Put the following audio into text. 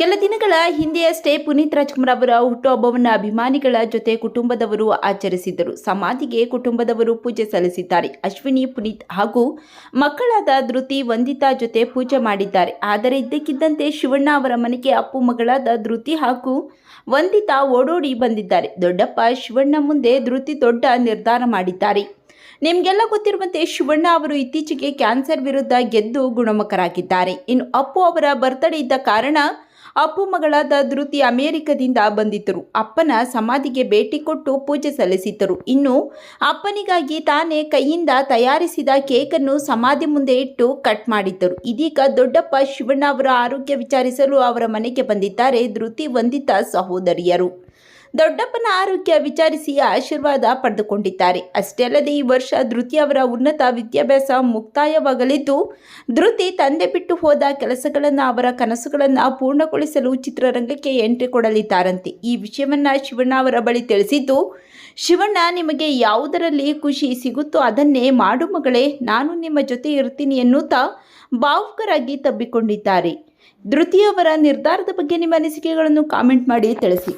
ಕೆಲ ದಿನಗಳ ಹಿಂದೆಯಷ್ಟೇ ಪುನೀತ್ ರಾಜ್ಕುಮಾರ್ ಅವರ ಹುಟ್ಟುಹಬ್ಬವನ್ನು ಅಭಿಮಾನಿಗಳ ಜೊತೆ ಕುಟುಂಬದವರು ಆಚರಿಸಿದ್ದರು. ಸಮಾಧಿಗೆ ಕುಟುಂಬದವರು ಪೂಜೆ ಸಲ್ಲಿಸಿದ್ದಾರೆ. ಅಶ್ವಿನಿ, ಪುನೀತ್ ಹಾಗೂ ಮಕ್ಕಳಾದ ಧೃತಿ, ವಂದಿತಾ ಜೊತೆ ಪೂಜೆ ಮಾಡಿದ್ದಾರೆ. ಆದರೆ ಇದ್ದಕ್ಕಿದ್ದಂತೆ ಶಿವಣ್ಣ ಅವರ ಮನೆಗೆ ಅಪ್ಪು ಮಗಳಾದ ಧೃತಿ ಹಾಗೂ ವಂದಿತಾ ಓಡೋಡಿ ಬಂದಿದ್ದಾರೆ. ದೊಡ್ಡಪ್ಪ ಶಿವಣ್ಣ ಮುಂದೆ ಧೃತಿ ದೊಡ್ಡ ನಿರ್ಧಾರ ಮಾಡಿದ್ದಾರೆ. ನಿಮಗೆಲ್ಲ ಗೊತ್ತಿರುವಂತೆ ಶಿವಣ್ಣ ಅವರು ಇತ್ತೀಚೆಗೆ ಕ್ಯಾನ್ಸರ್ ವಿರುದ್ಧ ಗೆದ್ದು ಗುಣಮುಖರಾಗಿದ್ದಾರೆ. ಇನ್ನು ಅಪ್ಪು ಅವರ ಬರ್ತಡೇ ಇದ್ದ ಕಾರಣ ಅಪ್ಪು ಮಗಳಾದ ಧೃತಿ ಅಮೆರಿಕದಿಂದ ಬಂದಿದ್ದರು. ಅಪ್ಪನ ಸಮಾಧಿಗೆ ಭೇಟಿ ಕೊಟ್ಟು ಪೂಜೆ ಸಲ್ಲಿಸಿದ್ದರು. ಇನ್ನು ಅಪ್ಪನಿಗಾಗಿ ತಾನೇ ಕೈಯಿಂದ ತಯಾರಿಸಿದ ಕೇಕನ್ನು ಸಮಾಧಿ ಮುಂದೆ ಇಟ್ಟು ಕಟ್ ಮಾಡಿದ್ದರು. ಇದೀಗ ದೊಡ್ಡಪ್ಪ ಶಿವಣ್ಣ ಅವರ ಆರೋಗ್ಯ ವಿಚಾರಿಸಲು ಅವರ ಮನೆಗೆ ಬಂದಿದ್ದಾರೆ. ಧೃತಿ ವಂದಿತ ಸಹೋದರಿಯರು. ದೊಡ್ಡಪ್ಪನ ಆರೋಗ್ಯ ವಿಚಾರಿಸಿ ಆಶೀರ್ವಾದ ಪಡೆದುಕೊಂಡಿದ್ದಾರೆ. ಅಷ್ಟೇ ಅಲ್ಲದೆ ಈ ವರ್ಷ ಧೃತಿ ಅವರ ಉನ್ನತ ವಿದ್ಯಾಭ್ಯಾಸ ಮುಕ್ತಾಯವಾಗಲಿದ್ದು, ಧೃತಿ ತಂದೆ ಬಿಟ್ಟು ಹೋದ ಕೆಲಸಗಳನ್ನು ಅವರ ಕನಸುಗಳನ್ನು ಪೂರ್ಣಗೊಳಿಸಲು ಚಿತ್ರರಂಗಕ್ಕೆ ಎಂಟ್ರಿ ಕೊಡಲಿದ್ದಾರಂತೆ. ಈ ವಿಷಯವನ್ನು ಶಿವಣ್ಣ ಅವರ ಬಳಿ ತಿಳಿಸಿದ್ದು, ಶಿವಣ್ಣ, ನಿಮಗೆ ಯಾವುದರಲ್ಲಿ ಖುಷಿ ಸಿಗುತ್ತೋ ಅದನ್ನೇ ಮಾಡು ಮಗಳೇ, ನಾನು ನಿಮ್ಮ ಜೊತೆ ಇರ್ತೀನಿ ಎನ್ನುತ್ತಾ ಭಾವುಕರಾಗಿ ತಬ್ಬಿಕೊಂಡಿದ್ದಾರೆ. ಧೃತಿಯವರ ನಿರ್ಧಾರದ ಬಗ್ಗೆ ನಿಮ್ಮ ಅನಿಸಿಕೆಗಳನ್ನು ಕಾಮೆಂಟ್ ಮಾಡಿ ತಿಳಿಸಿ.